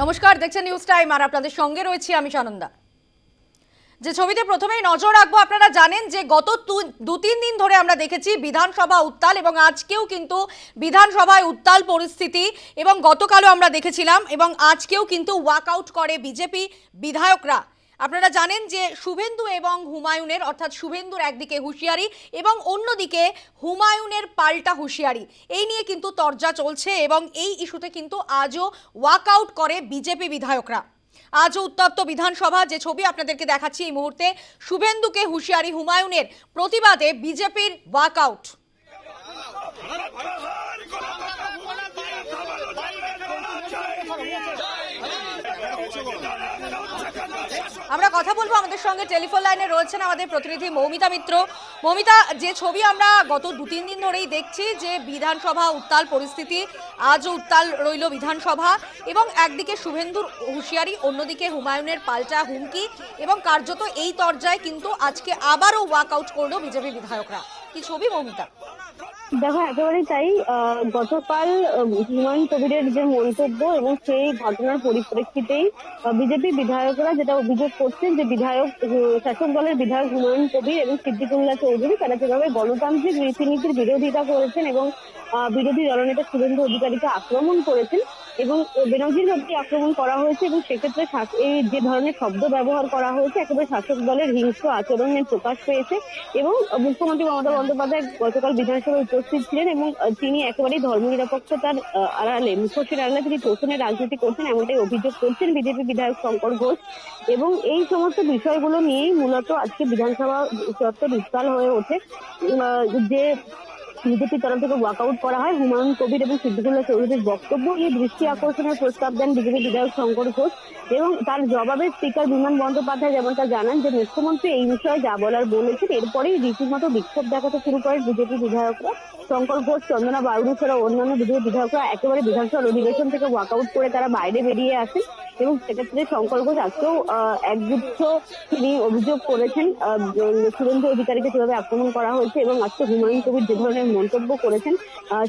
নমস্কার, দেখছেন news time আর আপনাদের সঙ্গে রয়েছি আমি সানন্দা। যে ছবিতে প্রথমেই নজর রাখব, আপনারা জানেন যে গত দু তিন দিন ধরে আমরা দেখেছি বিধানসভা উত্তাল এবং আজকেও কিন্তু বিধানসভায় উত্তাল পরিস্থিতি এবং গতকালও আমরা দেখেছিলাম এবং আজকেও কিন্তু ওয়াকআউট করে বিজেপি বিধায়করা। আপনারা জানেন যে শুভেন্দু এবং হুমায়ুনের, অর্থাৎ শুভেন্দুর একদিকে হুঁশিয়ারি এবং অন্যদিকে হুমায়ুনের পাল্টা হুঁশিয়ারি। এই নিয়ে কিন্তু তরজা চলছে এবং এই ইস্যুতে কিন্তু আজও ওয়াকআউট করে বিজেপি বিধায়করা। আজও উত্তপ্ত বিধানসভা, যে ছবি আপনাদেরকে দেখাচ্ছি এই মুহূর্তে, শুভেন্দুকে হুঁশিয়ারি হুমায়ুনের প্রতিবাদে বিজেপির ওয়াকআউট আমরা কথা বলব আমাদের সঙ্গে টেলিফোন লাইনে রয়েছেন আমাদের প্রতিনিধি মৌমিতা মিত্র। মৌমিতা, যে ছবি আমরা গত দু, তিন দিন ধরেই দেখছি যে বিধানসভা উত্তাল পরিস্থিতি, আজও উত্তাল রইল বিধানসভা এবং একদিকে শুভেন্দুর হুঁশিয়ারি, অন্যদিকে হুমায়ুনের পাল্টা হুমকি এবং কার্যত এই তরজায় কিন্তু আজকে আবারও ওয়াকআউট করল বিজেপি বিধায়করা। কি ছবি মৌমিতা? দেখো, একেবারেই তাই গতকাল হিমান কবিরের যে মন্তব্য এবং সেই ঘটনার পরিপ্রেক্ষিতেই বিজেপি বিধায়করা যেটা অভিযোগ করছেন যে বিধায়ক শাসক দলের বিধায়ক হুমায়ুন কবির এবং সিদ্দিকুল্লাহ চৌধুরী, তারা যেভাবে গণতান্ত্রিক রীতিনীতির বিরোধিতা করেছেন এবং বিরোধী দলনেতা শুভেন্দু অধিকারীকে আক্রমণ করেছেন এবং বেনজির ভাবে আক্রমণ করা হয়েছে এবং সেক্ষেত্রে এই যে ধরনের শব্দ ব্যবহার করা হয়েছে, একেবারে শাসক দলের হিংস্র আচরণের প্রকাশ পেয়েছে এবং মুখ্যমন্ত্রী মমতা বন্দ্যোপাধ্যায় গতকাল বিধানসভায় উপস্থিত ছিলেন এবং তিনি একেবারেই ধর্মনিরপেক্ষতার আড়ালে মুখোশের আড়ালে তিনি তোষণের রাজনীতি করছেন, এমনটাই অভিযোগ করছেন বিজেপি বিধায়ক শঙ্কর ঘোষ এবং এই সমস্ত বিষয়গুলো নিয়েই মূলত আজকে বিধানসভা চত্বর উত্তাল হয়ে ওঠে যে বিজেপির তরফ থেকে ওয়াকআউট করা হয়। হুমায়ুন কবির এবং সিদ্দিকুল্লাহ চৌধুরীর বক্তব্য নিয়ে দৃষ্টি আকর্ষণের প্রস্তাব দেন বিজেপি বিধায়ক শঙ্কর ঘোষ এবং তার জবাবে স্পিকার বিমান বন্দ্যোপাধ্যায় যেমনটা জানান যে, মুখ্যমন্ত্রী এই বিষয়ে যা বলার বলেছেন, এরপরেই রীতিমতো বিক্ষোভ দেখাতে শুরু করেন বিজেপি বিধায়করা। শঙ্কর ঘোষ, চন্দনা বাউরি ছাড়া অন্যান্য বিজেপি বিধায়করা একেবারে বিধানসভার অধিবেশন থেকে ওয়াকআউট করে তারা বাইরে বেরিয়ে আসেন এবং সেক্ষেত্রে শঙ্কর ঘোষ আজকেও একগুচ্ছ তিনি অভিযোগ করেছেন সুরেন্দ্র অধিকারীকে যেভাবে আক্রমণ করা হয়েছে এবং আজকে হুমায়ুন কবির যে ধরনের মন্তব্য করেছেন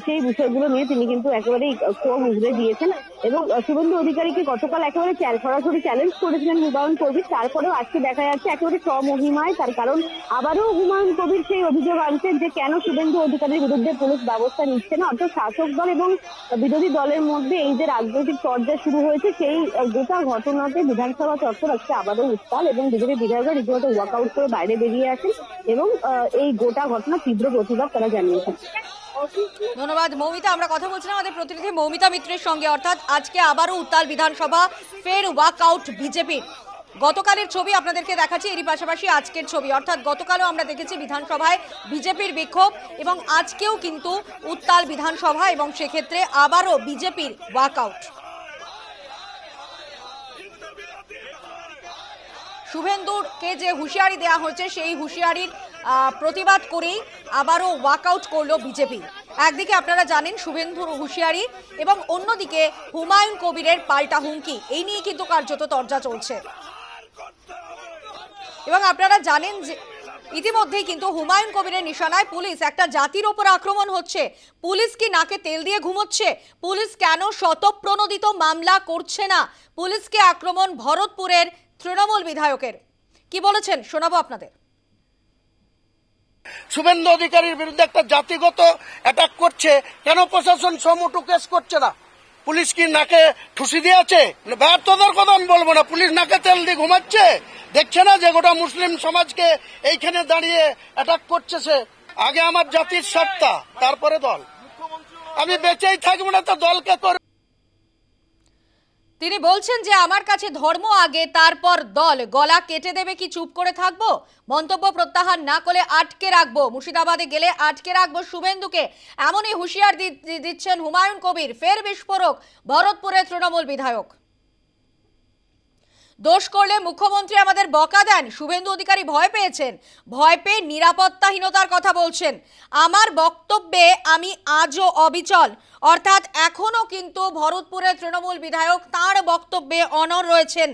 সেই বিষয়গুলো নিয়ে তিনি কিন্তু একেবারেই ক্ষোভ উগড়ে দিয়েছেন। এবং শুভেন্দু অধিকারীকে গতকাল একেবারে সরাসরি চ্যালেঞ্জ করেছিলেন হুমায়ুন কবির। তারপরেও আজকে দেখা যাচ্ছে একেবারে স্বমহিমায় তার কারণ আবারও হুমায়ুন কবির সেই অভিযোগ আনছেন যে কেন শুভেন্দু অধিকারীর বিরুদ্ধে পুলিশ ব্যবস্থা নিচ্ছে না। অর্থাৎ শাসক দল এবং বিরোধী দলের মধ্যে এই যে রাজনৈতিক চর্চা শুরু হয়েছে, সেই গোটা ঘটনাতে বিধানসভা চত্বর আজকে আবারও উত্তাল এবং বিজেপি বিধায়করা রীতিমতো ওয়াকআউট করে বাইরে বেরিয়ে আসেন এবং এই গোটা ঘটনা তীব্র প্রতিবাদ তারা জানিয়েছেন। ধন্যবাদ, মৌমিতা। আমরা কথা বলছিলাম আমাদের প্রতিনিধি মৌমিতা মিত্রের সঙ্গে। অর্থাৎ আজকে আবারও উত্তাল বিধানসভা, ফের ওয়াকআউট বিজেপি গতকালের ছবি আপনাদেরকে দেখাচ্ছি, এরই পাশাপাশি আজকের ছবি। অর্থাৎ গতকালও আমরা দেখেছি বিধানসভায় বিজেপির বিক্ষোভ এবং আজকেও কিন্তু উত্তাল বিধানসভা এবং সেক্ষেত্রে আবারও বিজেপির ওয়াকআউট। শুভেন্দুরকে যে হুঁশিয়ারি দেওয়া হয়েছে সেই হুঁশিয়ারির প্রতিবাদ করেই আবারও ওয়াকআউট করল বিজেপি। একদিকে আপনারা জানেন শুভেন্দুর হুঁশিয়ারি এবং অন্যদিকে হুমায়ুন কবিরের পাল্টা হুমকি। এই নিয়ে কিন্তু কার্যত তর্জা চলছে। এবং আপনারা জানেন যে ইতিমধ্যেই কিন্তু হুমায়ুন কবিরের নিশানায় পুলিশ একটা জাতির ওপর আক্রমণ হচ্ছে। পুলিশ কি নাকে তেল দিয়ে ঘুমোচ্ছে? পুলিশ কেন শতপ্রণোদিত মামলা করছে না? পুলিশকে আক্রমণ ভরতপুরের তৃণমূল বিধায়কের? কি বলেছেন শোনাবো আপনাদের। শুভেন্দু অধিকারীর বিরুদ্ধে একটা জাতিগত অ্যাটাক করছে, কেন প্রশাসন সমুটু কেস করছে না? পুলিশ কি নাকে ঠুসি দিয়েছে? ব্যর্থতার কথা আমি বলব না, পুলিশ নাকে তেল দিয়ে ঘুমাচ্ছে। দেখছে না যে গোটা মুসলিম সমাজকে এইখানে দাঁড়িয়ে অ্যাটাক করছে সে? আগে আমার জাতির সত্তা তারপরে দল। আমি বেঁচেই থাকব না তো দলকে করে তিনি বলছেন যে আমার কাছে ধর্ম আগে, তারপর দল। গলা কেটে দেবে কি চুপ করে থাকব? মন্তব্য প্রত্যাহার না করে আটকে রাখব। মুর্শিদাবাদে গেলে আটকে রাখব শুভেন্দুকে। এমনই হুঁশিয়ার দিচ্ছেন হুমায়ুন কবির। ফের বিস্ফোরক, ভরতপুরের তৃণমূল বিধায়ক। দোষ করলে মুখ্যমন্ত্রী আমাদের বকা দেন। শুভেন্দু অধিকারী ভয় পেয়েছেন। ভয় পেয়ে নিরাপত্তাহীনতার কথা বলছেন। আমার বক্তব্যে আমি আজও অবিচল। অর্থাৎ এখনও কিন্তু ভরতপুরের তৃণমূল বিধায়ক তার বক্তব্যে অনর রয়েছেন।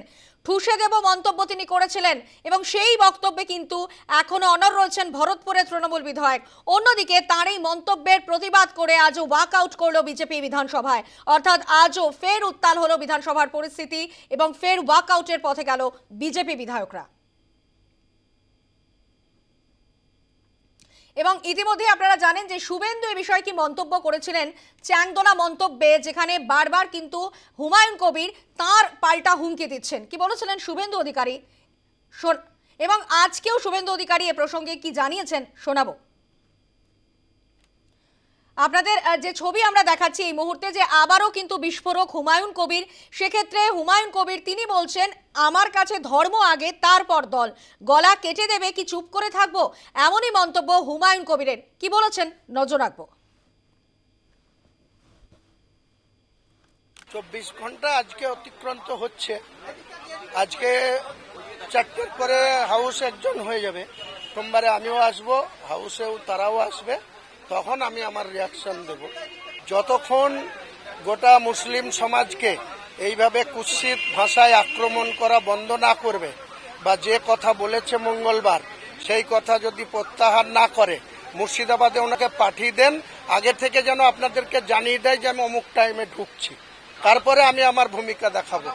ঠুসে দেব মন্তব্য তিনি করেছিলেন এবং সেই বক্তব্যে কিন্তু এখনও অনর রয়েছেন ভরতপুরের তৃণমূল বিধায়ক। অন্যদিকে তার এই মন্তব্যের প্রতিবাদ করে আজও ওয়াক আউট করল বিজেপি বিধানসভায়। অর্থাৎ আজও ফের উত্তাল হলো বিধানসভার পরিস্থিতি এবং ফের ওয়াক আউটের পথে গেল বিজেপি বিধায়করা। এবং ইতিমধ্যে আপনারা জানেন যে শুভেন্দু এ বিষয়ে কি মন্তব্য করেছিলেন। চ্যাংদোনা মন্তব্যে যেখানে বারবার কিন্তু হুমায়ুন কবির তার পাল্টা হুমকি দিচ্ছেন। কি বলেছিলেন শুভেন্দু অধিকারী? এবং আজকেও শুভেন্দু অধিকারী এ প্রসঙ্গে কি জানিয়েছেন শোনাবো। আপনাদের যে ছবি আমরা দেখাচ্ছি এই মুহূর্তে যে আবারও কিন্তু বিস্ফোরক হুমায়ুন কবির, সেক্ষেত্রে হুমায়ুন কবির তিনি বলছেন, আমার কাছে ধর্ম আগে, তারপর দল। গলা কেটে দেবে, কি চুপ করে থাকব? এমনই মন্তব্য হুমায়ুন কবিরের। কি বলেছেন? নজর রাখব। চব্বিশ ঘণ্টা আজকে অতিক্রান্ত হচ্ছে। আজকে চারটের পরে হাউস একজন হয়ে যাবে। সোমবারে আমিও আসব হাউসেও তারাও আসবে। তখন আমি আমার রিয়াকশন দেব। যতক্ষণ গোটা মুসলিম সমাজকে এইভাবে কুৎসিত ভাষায় আক্রমণ করা বন্ধ না করবে বা যে কথা বলেছে মঙ্গলবার, সেই কথা যদি প্রত্যাহার না করে, মুর্শিদাবাদে ওনাকে পাঠিয়ে দেন, আগে থেকে যেন আপনাদেরকে জানিয়ে দেয় যে আমি অমুক টাইমে ঢুকছি। তারপরে আমি আমার ভূমিকা দেখাবো।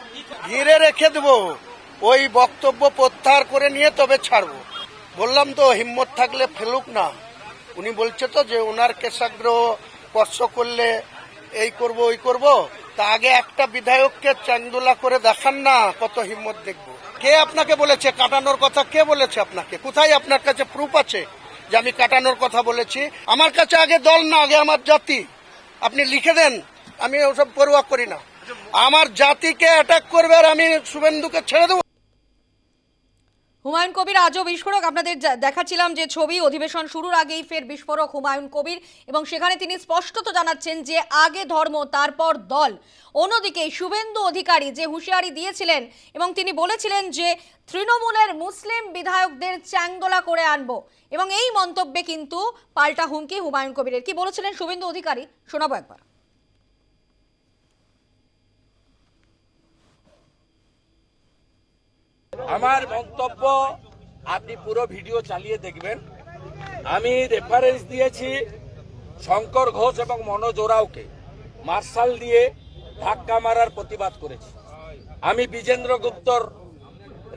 ঘিরে রেখে দেবো। ওই বক্তব্য প্রত্যাহার করে নিয়ে তবে ছাড়বো। বললাম তো, হিম্মত থাকলে ফেলুক না। উনি বলছে তো যে ওনার কেশাগ্রহ স্পর্শ করলে এই করব, ওই করব। তা আগে একটা বিধায়ককে চান্দুলা করে দেখান না, কত হিম্মত দেখব। কে আপনাকে বলেছে? কাটানোর কথা কে বলেছে আপনাকে? কোথায় আপনার কাছে প্রুফ আছে যে আমি কাটানোর কথা বলেছি? আমার কাছে আগে দল না, আগে আমার জাতি। আপনি লিখে দেন, আমি ওসব পরোয়া করি না। আমার জাতিকে অ্যাটাক করবে আর আমি শুভেন্দুকে ছেড়ে দেবো। হুমায়ুন কবির, আজও বিস্ফোরক। আপনাদের দেখাচ্ছিলাম যে ছবি, অধিবেশন শুরুর আগেই ফের বিস্ফোরক হুমায়ুন কবির এবং সেখানে তিনি স্পষ্টত জানাচ্ছেন যে আগে ধর্ম, তারপর দল। অন্যদিকে শুভেন্দু অধিকারী যে হুঁশিয়ারি দিয়েছিলেন এবং তিনি বলেছিলেন যে তৃণমূলের মুসলিম বিধায়কদের চ্যাংদোলা করে আনব এবং এই মন্তব্যে কিন্তু পাল্টা হুমকি হুমায়ুন কবিরের। কি বলেছিলেন শুভেন্দু অধিকারী? শোনাবো একবার। আমার মন্তব্য, আপনি পুরো ভিডিও চালিয়ে দেখবেন। আমি রেফারেন্স দিয়েছি শঙ্কর ঘোষ এবং মনোজ ওরাওকে। মার্শাল দিয়ে ধাক্কা মারার প্রতিবাদ করেছি। আমি বিজেন্দ্র গুপ্তর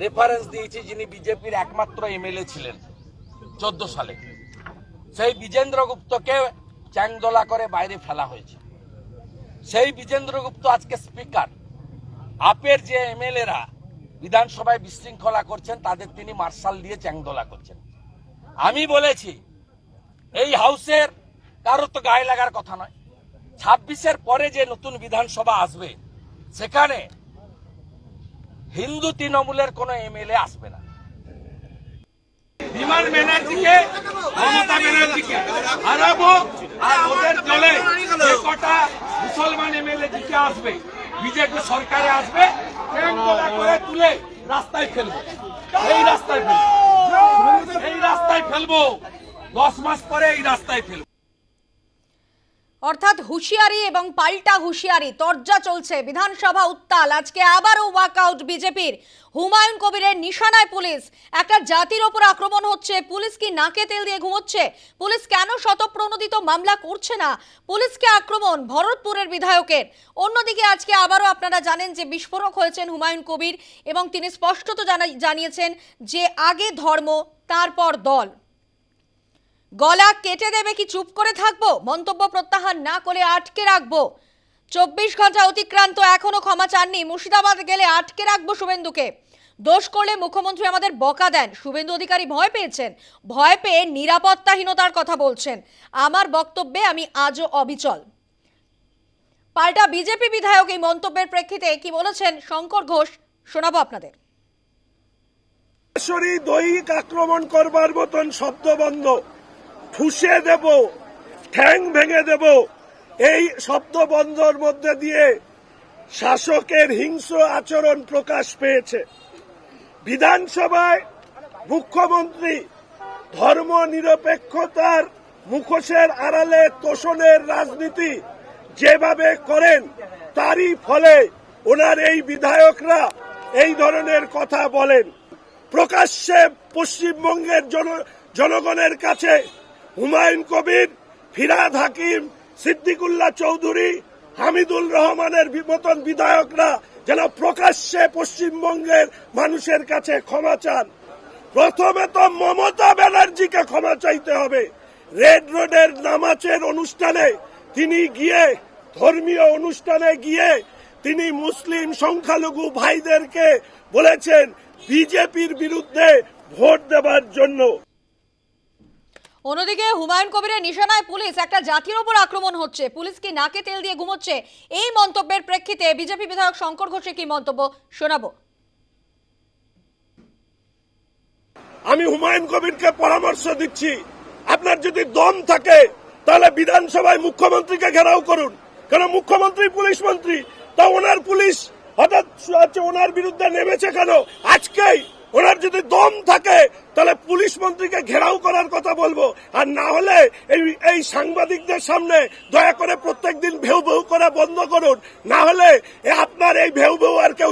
রেফারেন্স দিয়েছি, যিনি বিজেপির একমাত্র এমএলএ ছিলেন চোদ্দ সালে। সেই বিজেন্দ্র গুপ্তকে চ্যাংদোলা করে বাইরে ফেলা হয়েছে। সেই বিজেন্দ্র গুপ্ত আজকে স্পিকার আপের যে এমএলএরা বিধানসভায় বিশৃঙ্খলা করছেন, তাদের তিনি মার্শাল দিয়ে চ্যাংদোলা করছেন। আমি বলেছি, এই হাউসের কারও তো গায়ে লাগার কথা নয়। ছাব্বিশের পরে যে নতুন বিধানসভা আসবে, সেখানে হিন্দু তৃণমূলের কোনো এমএলএ আসবে না। বিমান ব্যানার্জিকে, মমতা ব্যানার্জিকে হারাবো আর ওদের দলে কটা মুসলমান এমএলএ জিতে আসবে, বিজেপি সরকারে আসবে রাস্তায় ফেলব। এই রাস্তায় ফেলব। এই রাস্তায় ফেলব। দশ মাস পরে এই রাস্তায় ফেলব। অর্থাৎ হুঁশিয়ারি এবং পাল্টা হুঁশিয়ারি, তরজা চলছে, বিধানসভা উত্তাল। আজকে আবারও ওয়াকআউট বিজেপির। হুমায়ুন কবিরের নিশানায় পুলিশ। একটা জাতির ওপর আক্রমণ হচ্ছে। পুলিশ কি নাকে তেল দিয়ে ঘুমোচ্ছে? পুলিশ কেন শতপ্রণোদিত মামলা করছে না? পুলিশকে আক্রমণ? ভরতপুরের বিধায়কের। অন্যদিকে আজকে আবারও আপনারা জানেন যে বিস্ফোরক হয়েছেন হুমায়ুন কবির এবং তিনি স্পষ্টত জানা- জানিয়েছেন যে আগে ধর্ম, তারপর দল। গলা কেটে দেবে কি চুপ করে থাকব? মন্তব্য প্রত্যাহার না করে আটকে রাখব। চব্বিশ ঘণ্টা অতিক্রান্ত, এখনও ক্ষমা চাননি। মুর্শিদাবাদ গেলে আটকে রাখব শুভেন্দুকে। দোষ করলে মুখ্যমন্ত্রী আমাদের বকা দেন। শুভেন্দু অধিকারী ভয় পেয়েছেন। ভয় পেয়ে নিরাপত্তাহীনতার কথা বলছেন। আমার বক্তব্যে আমি আজও অবিচল। পাল্টা বিজেপি বিধায়ক এই মন্তব্যের প্রেক্ষিতে কি বলেছেন শঙ্কর ঘোষ, শোনাবো আপনাদের। দৈহিক আক্রমণ করবার মতন শব্দ ফুসে দেব, ঠ্যাং ভেঙে দেব। এই শব্দ বন্ধর মধ্যে দিয়ে শাসকের হিংস্র আচরণ প্রকাশ পেয়েছে। বিধানসভায় মুখ্যমন্ত্রী ধর্ম নিরপেক্ষতার মুখোশের আড়ালে তোষণের রাজনীতি যেভাবে করেন, তারই ফলে ওনার এই বিধায়করা এই ধরনের কথা বলেন। প্রকাশ্যে পশ্চিমবঙ্গের জন- জনগণের কাছে হুমায়ুন কবির, ফিরাদ হাকিম, সিদ্দিকুল্লাহ চৌধুরী, হামিদুল রহমানের মতন বিধায়করা যেন প্রকাশ্যে পশ্চিমবঙ্গের মানুষের কাছে ক্ষমা চান। প্রথমে তো মমতা ব্যানার্জিকে ক্ষমা চাইতে হবে। রেড রোডের নামাজের অনুষ্ঠানে তিনি গিয়ে, ধর্মীয় অনুষ্ঠানে গিয়ে তিনি মুসলিম সংখ্যালঘু ভাইদেরকে বলেছেন, বিজেপির বিরুদ্ধে ভোট দেবার জন্য। অন্যদিকে হুমায়ুন কবিরের নিশানায় পুলিশ একটা জাতির ওপর আক্রমণ হচ্ছে। পুলিশ কি নাকে তেল দিয়ে ঘুমোচ্ছে? এই মন্তব্যের প্রেক্ষিতে বিজেপি বিধায়ক শঙ্কর ঘোষের কি মন্তব্য? শোনাবো। আমি হুমায়ুন কবিরকে পরামর্শ দিচ্ছি, আপনার যদি দম থাকে, তাহলে বিধানসভায় মুখ্যমন্ত্রীকে ঘেরাও করুন। কারণ মুখ্যমন্ত্রী, পুলিশ মন্ত্রী? তা ওনার পুলিশ, হঠাৎ ওনার বিরুদ্ধে নেমেছে কেন? আজকেই ওনার যদি দম থাকে, তাহলে পুলিশ মন্ত্রীকে ঘেরাও করার কথা বলব। আর না হলে এই এই সাংবাদিকদের সামনে দয়া করে প্রত্যেকদিন ভেউ ভেউ করা বন্ধ করুন। না হলে আপনার এই ভেউ ভেউ আর কেউ